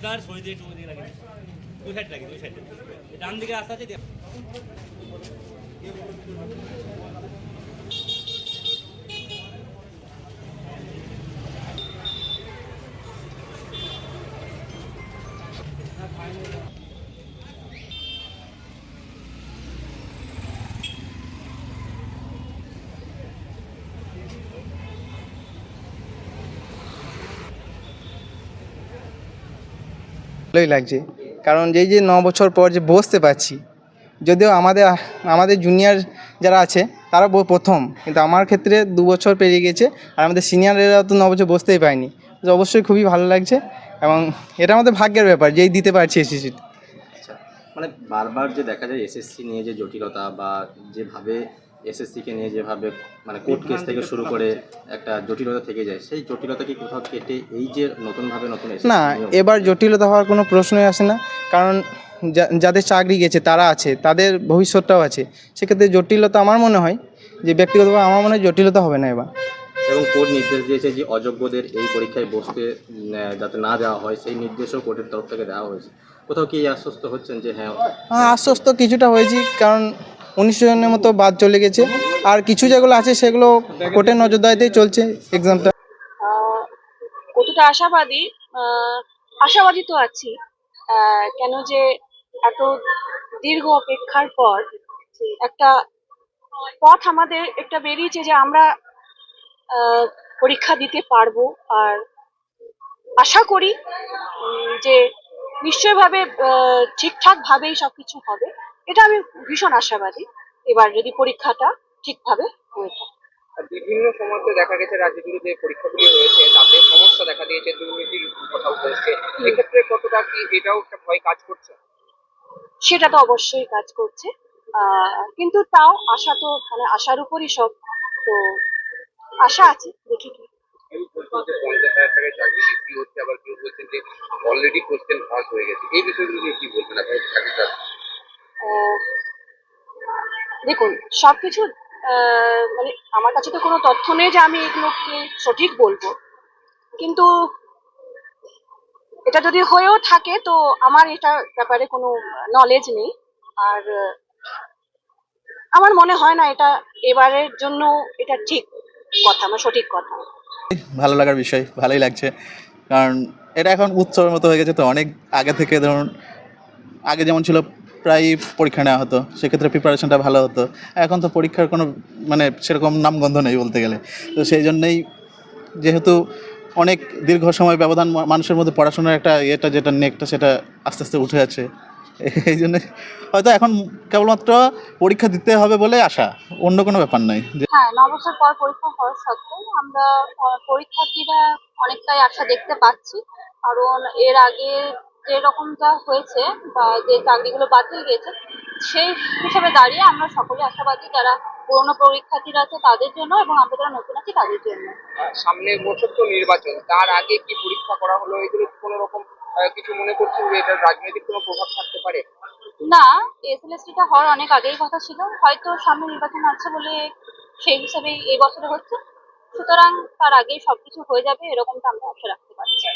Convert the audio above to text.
এবার সরিয়ে দিয়ে একটু ওদিকে লাগে দুই সাইড লাগে দুই সাইড ডান দিকে রাস্তা আছে ভালোই লাগছে। কারণ যেই যে ন বছর পর যে বসতে পারছি, যদিও আমাদের আমাদের জুনিয়র যারা আছে, তারা প্রথম। কিন্তু আমার ক্ষেত্রে দু বছর পেরিয়ে গেছে, আর আমাদের সিনিয়ররা তো ন বছর বসতেই পায়নি অবশ্যই খুবই ভালো লাগছে এবং এটা আমাদের ভাগ্যের ব্যাপার, যেই দিতে পারছি এসএসসি আচ্ছা মানে বারবার যে দেখা যায় এসএসসি নিয়ে যে জটিলতা বা যেভাবে এসএসসিকে নিয়ে যেভাবে মানে কোর্ট কেস থেকে শুরু করে একটা জটিলতা থেকে যায় সেই জটিলতা কি কোথাও কেটে এই যে নতুনভাবে নতুন না এবার জটিলতা হওয়ার কোনো প্রশ্নই আসে না কারণ যাদের চাকরি গেছে তারা আছে তাদের ভবিষ্যৎটাও আছে। সেক্ষেত্রে জটিলতা আমার মনে হয় যে ব্যক্তিগতভাবে আমার মনে হয় জটিলতা হবে না এবার। এবং কোর্ট নির্দেশ দিয়েছে যে অযোগ্যদের এই পরীক্ষায় বসতে যাতে না দেওয়া হয় সেই নির্দেশও কোর্টের তরফ থেকে দেওয়া হয়েছে। কোথাও কি আশ্বস্ত হচ্ছেন যে হ্যাঁ হ্যাঁ আশ্বস্ত কিছুটা হয়েছি কারণ উনিশশো জনের মতো বাদ চলে গেছে। আর কিছু যেগুলো আছে সেগুলো কোর্টের নজরদারিতেই চলছে এক্সামটা কতটা আশাবাদী? আশাবাদী তো আছি। কেন যে এত দীর্ঘ অপেক্ষার পর একটা পথ আমাদের একটা বেরিয়েছে যে আমরা পরীক্ষা দিতে পারব। আর আশা করি যে নিশ্চয়ভাবে আহ, ঠিকঠাক ভাবেই সবকিছু হবে। এটা আমি ভীষণ আশাবাদী। এবার যদি পরীক্ষাটা ঠিকভাবে হয়ে থাকে। বিভিন্ন সময়তে দেখা গেছে রাজ্য জুড়ে যে পরীক্ষাগুলি হয়েছে তাতে সমস্যা দেখা দিয়েছে দুর্নীতির কথাও বলছে এক্ষেত্রে কতটা কি এটাও একটা ভয় কাজ করছে? সেটা তো অবশ্যই কাজ করছে। কিন্তু তাও আশা তো মানে আশার উপরই সব। তো আশা আছে দেখি কি। কেউ বলছেন যে পঞ্চাশ হাজার টাকায় চাকরি বিক্রি হচ্ছে আবার কেউ বলছেন যে অলরেডি কোশ্চেন পাস হয়ে গেছে। এই বিষয়গুলো নিয়ে কি বলবেন? আপনার দেখুন, সবকিছু মানে আমার কাছে তো কোনো তথ্য নেই যে আমি এগুলোকে সঠিক বলব। কিন্তু এটা যদি হয়েও থাকে, তো আমার এটা ব্যাপারে কোনো নলেজ নেই। আর আমার মনে হয় না এটা এবারের জন্য এটা ঠিক কথা মানে সঠিক কথা। ভালো লাগার বিষয়, ভালোই লাগছে। কারণ এটা এখন উৎসবের মতো হয়ে গেছে, তো অনেক আগে থেকে ধরুন, আগে যেমন ছিল প্রায় পরীক্ষা নেওয়া হতো, সেক্ষেত্রে প্রিপারেশনটা ভালো হতো। এখন তো পরীক্ষার কোনো মানে সেরকম নামগন্ধ নেই বলতে গেলে। তো সেই জন্যেই যেহেতু অনেক দীর্ঘ সময় ব্যবধান মানুষের মধ্যে পড়াশোনার একটা ইয়েটা যেটা নেকটা সেটা আস্তে আস্তে উঠে যাচ্ছে। এই জন্য হয়তো এখন কেবলমাত্র পরীক্ষা দিতে হবে বলে আশা, অন্য কোনো ব্যাপার যে হ্যাঁ ন বছর পর পরীক্ষা হওয়ার সত্ত্বেও আমরা পরীক্ষার্থীরা অনেকটাই আশা দেখতে পাচ্ছি। কারণ এর আগে যে রকমটা হয়েছে বা যে চাকরিগুলো বাতিল গিয়েছে সেই হিসেবে দাঁড়িয়ে আমরা সকলে আশাবাদী যারা পুরনো পরীক্ষার্থীরা আছে তাদের জন্য এবং আমরা যারা নতুন আছি তাদের জন্য। সামনের বছর তো নির্বাচন তার আগে কি পরীক্ষা করা হলো? এগুলো কোনো রকম কিছু মনে করছেন যে এটার রাজনৈতিক কোনো প্রভাব থাকতে পারে? না এসএলএসটিটা হওয়ার অনেক আগেই কথা ছিল হয়তো সামনে নির্বাচন আছে বলে সেই হিসেবে এই বছরে হচ্ছে। সুতরাং তার আগেই সবকিছু হয়ে যাবে এরকমটা আমরা আশা রাখতে পারছি।